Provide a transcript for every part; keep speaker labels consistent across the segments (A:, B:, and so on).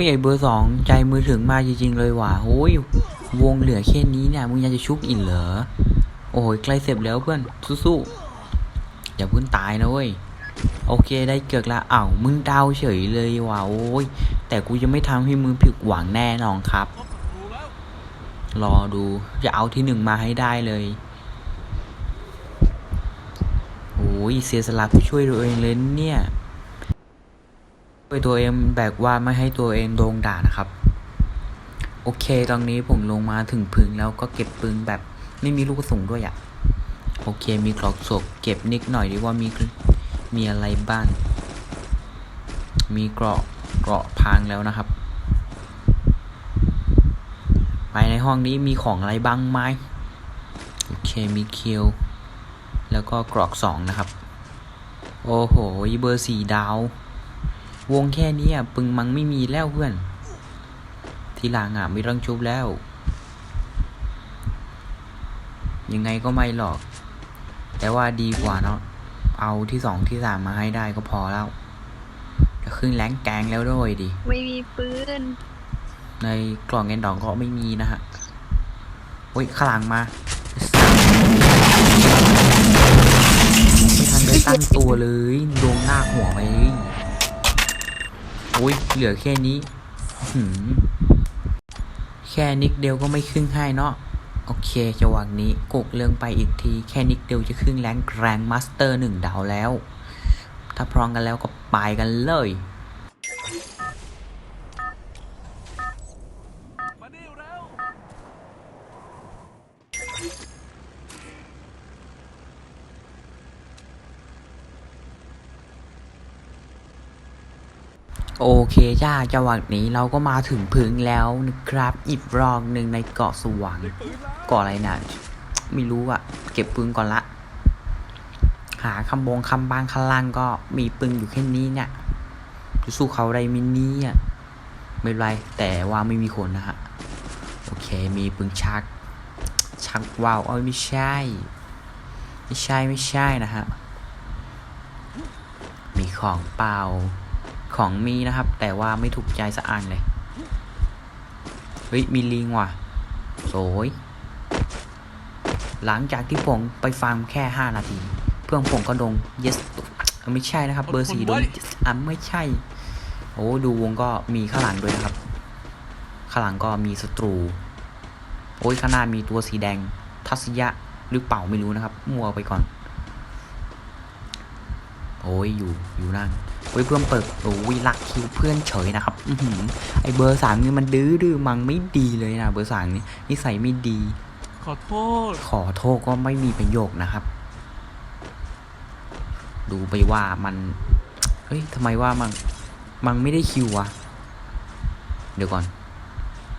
A: ยไอเบอร์สองใจมือถึงมาจริงๆเลยว่ะโอ้ยวงเหลือแค่นี้เนี่ยมึงยังจะชุบอีกเหรอ โอ้ยใกล้เสร็จแล้วเพื่อนสู้ๆอย่าเพิ่งตายนะเว้ยโอเคได้เกือกละอ้าวมึงดาวเฉยเลยว่ะโอ้ยแต่กูจะไม่ทำให้มึงผิดหวังแน่นอนครับ รอดูจะเอาที่หนึ่งมาให้ได้เลยโอ้ยเสียสละเพื่อช่วยตัวเองเลยเนี่ย ช่วยตัวเองแบบว่าไม่ให้ตัวเองโดนด่านะครับ โอเค ตอนนี้ผมลงมาถึงพึงแล้วก็เก็บปืนแบบไม่มีลูกกระสุนด้วยอะ่ะโอเค มีกรอกศกเก็บนิดหน่อยดีว่ามีมีอะไรบ้างมีเกราะเกราะพังแล้วนะครับ ไปในห้องนี้มีของอะไรบ้างไหมโอเคมีคิวแล้วก็กรอกสองนะครับ โอ้โหเบอร์สี่ดาว วงแค่นี้อะปึงมังไม่มีแล้วเพื่อน ทีหลังอะไม่ต้องชุบแล้ว ยังไงก็ไม่หรอก แต่ว่าดีกว่าเนาะเอาที่สองที่สามมาให้ได้ก็พอแล้วจะขึ้นแรงแกงแล้วด้วยดิ
B: ไม่มีปืน
A: ในกล่องเงินดองก็ไม่มีนะฮะโอ้ยข้างหลังมาไม่ทันได้ตั้งตัวเลยโดนหน้าหัวไปโอุ้ยเหลือแค่นี้หืมแค่นิกเดียวก็ไม่ขึ้นให้เนาะโอเคจังหวะนี้กกเรื่องไปอีกที แค่นิกเดียวจะขึ้นแรงแกรนมาสเตอร์หนึ่งดาวแล้ว ถ้าพร้อมกันแล้วก็ไปกันเลย
C: มานี่เร็ว
A: โอเคจ้าจังหวะนี้เราก็มาถึงพึงแล้วนะครับ อีกรอบหนึ่งในเกาะสว่างเกาะอะไรนะไม่รู้อะเก็บปืนก่อนละ หาคำบงคำบางข้างล่างก็มีปืนอยู่แค่นี้เนี่ยจะสู้เขาได้มินี่อะไม่ไรแต่ว่าไม่มีคนนะฮะโอเคมีปืนชัก ชักว่าวเอ้ยไม่ใช่ ไม่ใช่ไม่ใช่นะฮะมีของเปล่า ของมีนะครับ แต่ว่าไม่ถูกใจสะอานเลย เฮ้ย มีลิงว่ะโสยหลังจากที่ผมไปฟาร์มแค่ 5 นาที เพื่อนผมก็ดง yes เอ้ยไม่ใช่นะครับ เบอร์สี่ดง yes อะไม่ใช่ โอ้ดูวงก็มีข้างหลังด้วยนะครับ ข้างหลังก็มีศัตรู โอ้ยข้างหน้ามีตัวสีแดง ทัศยะหรือเปล่าไม่รู้นะครับ มัวไปก่อน โอ้ยอยู่อยู่นั่นโอ้ยเพื่อนเปิดโอ้ยลักคิวเพื่อนเฉยนะครับอือหือไอเบอร์สามนี่มันดื้อดื้อมังไม่ดีเลยนะเบอร์สามนี่นิสัยไม่ดี
C: ขอโทษ
A: ขอโทษก็ไม่มีประโยคนะครับ ดูไปว่ามันเฮ้ยทำไมว่ามันมันไม่ได้คิววะเดี๋ยวก่อน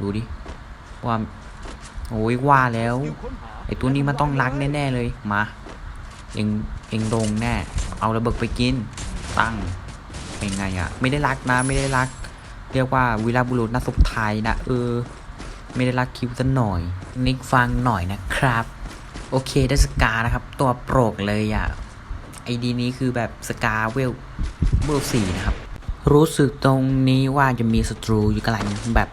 A: ดูดิว่าโอ้ยว่าแล้ว
C: คิวค้นหา
A: ไอตัวนี้มันต้องรักแน่ๆเลยมา เองเองโดงแน่ เอาระเบิดไปกิน ตั้งเป็นไงอะไม่ได้รักนะ ไม่ได้รัก เรียกว่าวีรบุรุษนักสุดท้ายนะ เออ ไม่ได้รักคิวซะหน่อย นิกฟังหน่อยนะครับ โอเคได้สกานะครับ ตัวโปรกเลยอะไอดีนี้คือแบบสกาเวลเวลสี่นะครับ รู้สึกตรงนี้ว่าจะมีศัตรูอยู่กลังแบบ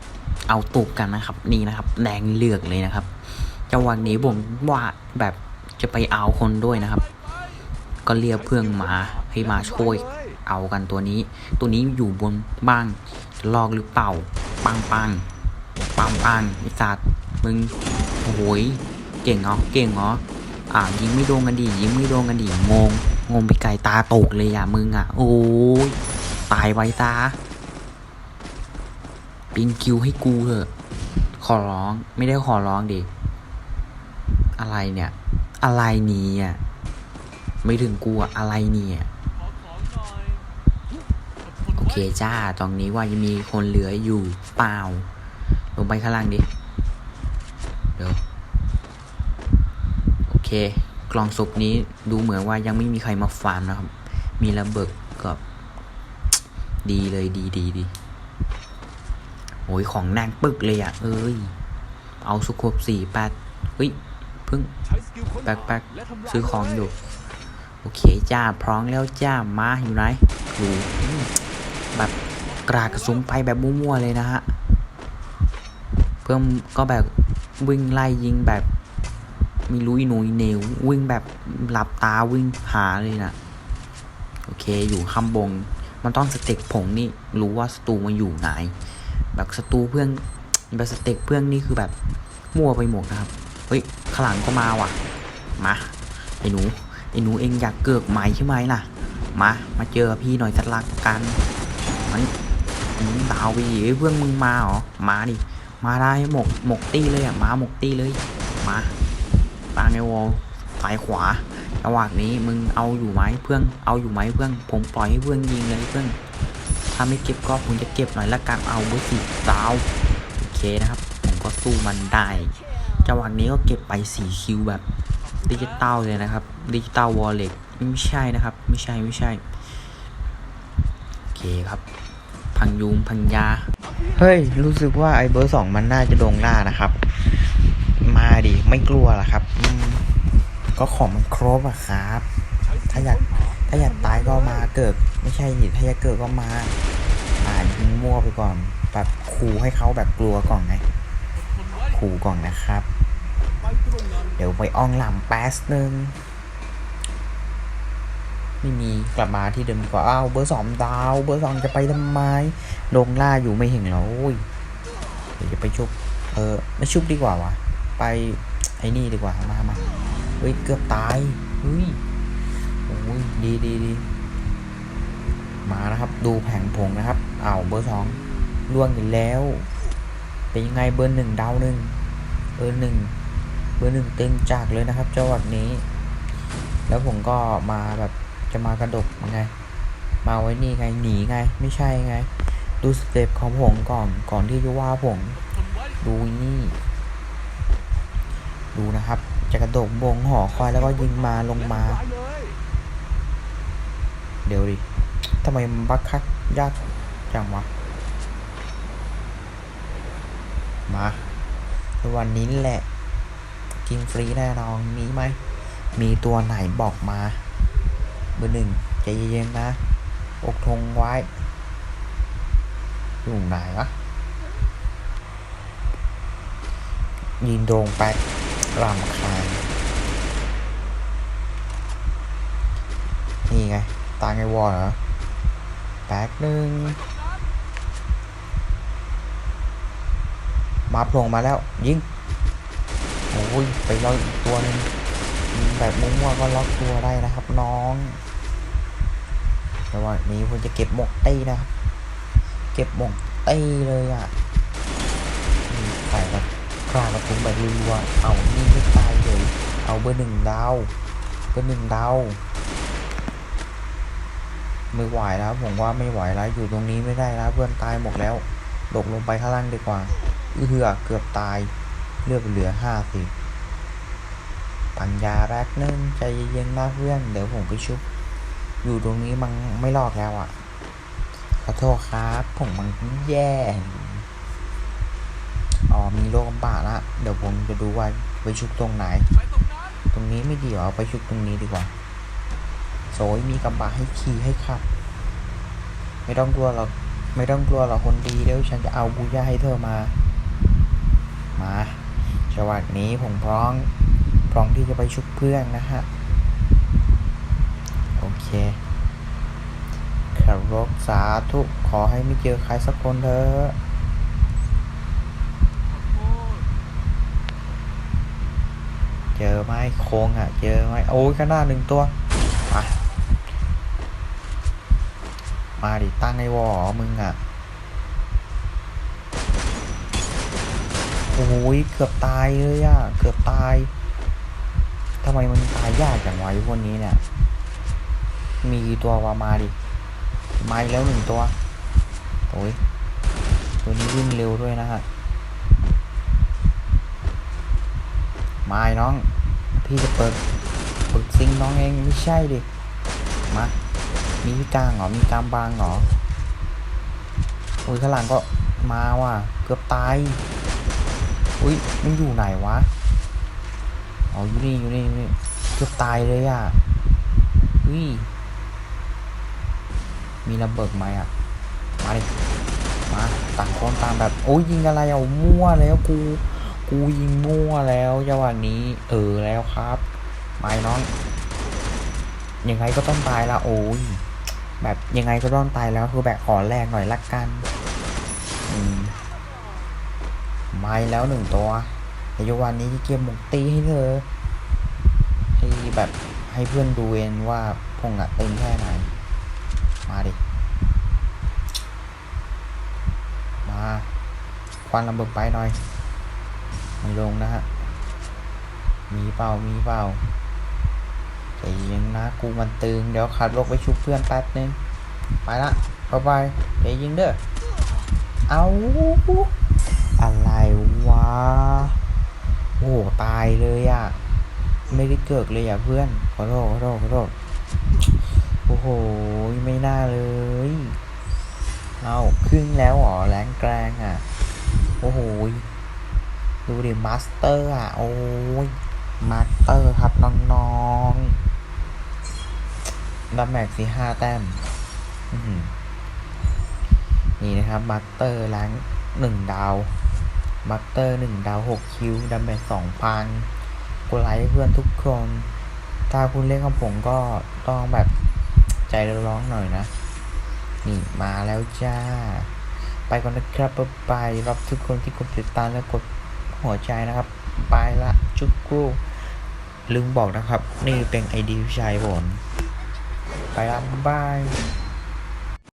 A: เอาตูบกันนะครับ นี่นะครับ แดงเลือกเลยนะครับจังหวะนี้ผมว่าแบบ จะไปเอาคนด้วยนะครับ ก็เรียกเพื่อนมาให้มาช่วยเอากันตัวนี้ ตัวนี้อยู่บนบ้างจะลอกหรือเปล่า ปังปังปังปังไอ้สัตว์มึงโอ้โหยเก่งเหรอเก่งเหรออ่ายิงไม่โดนกันดิยิงไม่โดนกันดิงงงงไปไกลตาตกเลยอะมึงอะ โอ้ยตายไว้ตาปินคิวให้กูเถอะ ขอร้องไม่ได้ขอร้องดิ อะไรเนี่ย อะไรเนี่ยไม่ถึงกูอะอะไรเนี่ย
C: ขอของหน่อยดทน
A: โอเคจ้าตรงนี้ว่ายังมีคนเหลืออยู่เปล่า ลงไปข้างล่างดิเดี๋ยวโอเค กล่องศพนี้ดูเหมือนว่ายังไม่มีใครมาฟาร์มนะครับ มีระเบิดก็ดีเลยดีดีดีโอ้ยของนางปึกเลยอะ เอ้ย เอาสุโคบสี่แปดเฮ้ย เพิ่ง
C: ใช้สกิลค้นหา
A: แป๊กๆซื้อของอยู่ โอเคจ้าพร้อมแล้วจ้ามาอยู่ไหนอยู่แบบกรากระสุนไปแบบมั่วๆเลยนะฮะเพิ่มก็แบบวิ่งไล่ยิงแบบม่รู้อีหนุยเหนววิ่งแบบหลับตาวิ่งหาเลยนะโอเคอยู่ข้างบนมันต้องสเต็กผงนี่รู้ว่าศัตรูมันอยู่ไหน แบบศัตรูเพื่อนแบบสเต็กเพื่อนนี่คือแบบมั่วไปหมดนะครับ เฮ้ยข้างหลังก็มาว่ะ มาไอ้หนูไอ้หนูเองอยากเกิกไหมใช่ไหมล่ะ มา มาเจอพี่หน่อยสักลักกันมันมึงดาวไปดิเอ้ยเพื่อนมึงมาเหรอ มาดิ มาได้หมกหมกตี้เลยอะ มาหมกตี้เลย มาตางไอวอลสายขวาจังหวะนี้มึงเอาอยู่ไหมเพื่อน เอาอยู่ไหมเพื่อน ผมปล่อยให้เพื่อนยิงเลยเพื่อน ถ้าไม่เก็บก็ผมจะเก็บหน่อยละกัน เอาเบอร์สี่ดาว โอเคนะครับ ผมก็สู้มันได้ จังหวะนี้ก็เก็บไป 4 คิวแบบดิจิตอลเลยนะครับ ดิจิตอลวอลเล็ตไม่ใช่นะครับ ไม่ใช่ไม่ใช่ โอเคครับ พังยุงพังยา เฮ้ย รู้สึกว่าไอ้เบอร์สองมันน่าจะโด่งล่านะครับ มาดิ ไม่กลัวหรอครับ ก็ของมันครบอะครับ ถ้าอยากถ้าอยากตายก็มาเกิด ไม่ใช่ดิถ้าอยากเกิดก็มาอ่ายิงมั่วไปก่อนแบบขู่ให้เขาแบบกลัวก่อนไง ขู่ก่อนนะครับ เดี๋ยวไปอ้องหลำแป๊สนึงไม่มีกลับมาที่เดิมกว่าอ้าวเบอร์สองดาว เบอร์สองจะไปทำไมลงล่าอยู่ไม่เห็นเหรอโอ้ยเดี๋ยวจะไปชุบเออไม่ชุบดีกว่าวะไปไอ้นี่ดีกว่ามามาเฮ้ยเกือบตายเฮ้ยโอ้ยดีดีดีมานะครับ ดูแผงผงนะครับอ้าวเบอร์สองล่วงอีกแล้ว เป็นยังไงเบอร์หนึ่งดาวหนึ่งเบอร์หนึ่งเบอร์หนึ่งเต็มจากเลยนะครับจังหวัดนี้ แล้วผมก็มาแบบจะมากระดกยังไง มาไว้นี่ไงหนีไง ไม่ใช่ไง ดูสเต็ปของผมก่อนก่อนที่จะว่าผมดูนี่ ดูนะครับ จะกระโดดบงหอคอยแล้วก็ยิงมาลงมา
C: เดี๋
A: ยวดิทำไมบักคักยากจังวะ มาวันนี้แหละ กินฟรีแน่นอนมีไหม มีตัวไหนบอกมาเบอร์หนึ่งใจเย็นๆนะ อกทงไว้อยู่ไหนวะยินโดงแป๊กรำคาญนี่ไง ตาไงวอเหรอ แป๊กหนึ่ง มาโผล่มาแล้ว ยิงโอ้ยไปล็อกอีกตัวหนึงยิงแบบมุ่งว่าก็ล็อกตัวได้นะครับน้องแต่ว่านี้ผมจะเก็บหมกตีนะครับเก็บหมกตีเลยอะใส่แบบกล้ากระทุงแบบรัวๆเอานี่ไม่ตายเลย เอาเบอร์หนึ่งดาวเบอร์หนึ่งดาวไม่ไหวแล้วผมว่าไม่ไหวแล้วอยู่ตรงนี้ไม่ได้แล้วเพื่อนตายหมดแล้ว หลบลงไปข้างล่างดีกว่า เอือเกือบตาย เลือดเหลือห้าสิปัญญาแรกนึงใจเย็นๆนะเพื่อน เดี๋ยวผมไปชุบ อยู่ตรงนี้มันไม่รอดแล้วอะ ขอโทษครับ ผมมันแย่ อ๋อ มีโรคกำบาดละ เดี๋ยวผมจะดูว่าไปชุบตรงไหน
C: ไตรงนั้น
A: ตรงนี้ไม่ดีเหรอไปชุบตรงนี้ดีกว่าโซยมีกำบะให้ขี่ให้ขับ ไม่ต้องกลัวหรอก ไม่ต้องกลัวหรอกคนดีเดี๋ยวฉันจะเอาบูย่าให้เธอมา มาจังหวัดนี้ผมพร้อมพร้อมที่จะไปชุบเพื่อนนะฮะ โอเคขับรถสาธุขอให้ไม่เจอใครสักคนเถอะเจอไหมโค้งอะ เจอไหมโอ้ยข้างหน้าหนึ่งตัว มาดิ ตั้งไอ้วออมึงอะ โอ้ยเกือบตายเลยอะ เกือบตายทำไมมันตายยากอย่างวะไอ้พวกนี้เนี่ย มีตัววะมาดิ มาอีกแล้วหนึ่งตัว โอ้ย ตัวนี้วิ่งเร็วด้วยนะฮะ มาไอ้น้อง พี่จะเปิด เปิดซิงน้องเองไม่ใช่ดิ มา มีที่กลางเหรอ มีกลางบางเหรอโอ้ยข้างหลังก็มาว่ะ เกือบตาย อุ้ยมันอยู่ไหนวะ อ๋ออยู่นี่อยู่นี่อยู่นี่เกือบตายเลยอะ อุ้ย มีระเบิดไหมอะมมาดิ มาต่างคนต่างแบบ โอ้ยยิงอะไรเอามั่วแล้วกู กูยิงมั่วแล้วจังหวะนี้ เออแล้วครับ ไม่น้องยังไงก็ต้องตายละโอ้ย แบบยังไงก็ต้องตายแล้วคือแบบขอแรงหน่อยละกันอืมไม่แล้วหนึ่งตัวในยุวันนี้ที่เกียมหมกตีให้เธอให้แบบให้เพื่อนดูเองว่าพงอะตึงแค่ไหน มาดิ มาควันระเบิดไปหน่อยไม่ลงนะฮะ มีเปล่ามีเปล่า เย็นนะกูมันตึง เดี๋ยวขับรถไปชุบเพื่อนแป๊บนึง ไปละบ๊ายบายใจเย็นเด้อ เอาอะไรวะ โอ้ตายเลยอะไม่ได้เกิดเลยอะเพื่อน ขอโทษขอโทษขอโทษโอ้โห ไม่น่าเลย เอาครึ่งแล้วหรอแรงแกลงอะ โอ้โห ดูดิมาสเตอร์อะ โอ้ยมาสเตอร์ครับน้องๆ ดับแม็กสี่ห้าแต้มนี่นะครับมาสเตอร์แรงหนึ่งดาวมาสเตอร์หนึ่งดาวหกคิวดับแม็กสองพันกดไลค์เพื่อนทุกคน ถ้าคุณเล่นกับผมก็ต้องแบบใจร้องหน่อยนะ นี่มาแล้วจ้า ไปก่อนนะครับบ๊ายบายรับทุกคนที่กดติดตามและกดหัวใจนะครับไปละจุกกูลืมบอกนะครับ นี่เป็นไอดีชายผม ไปละบ๊ายบาย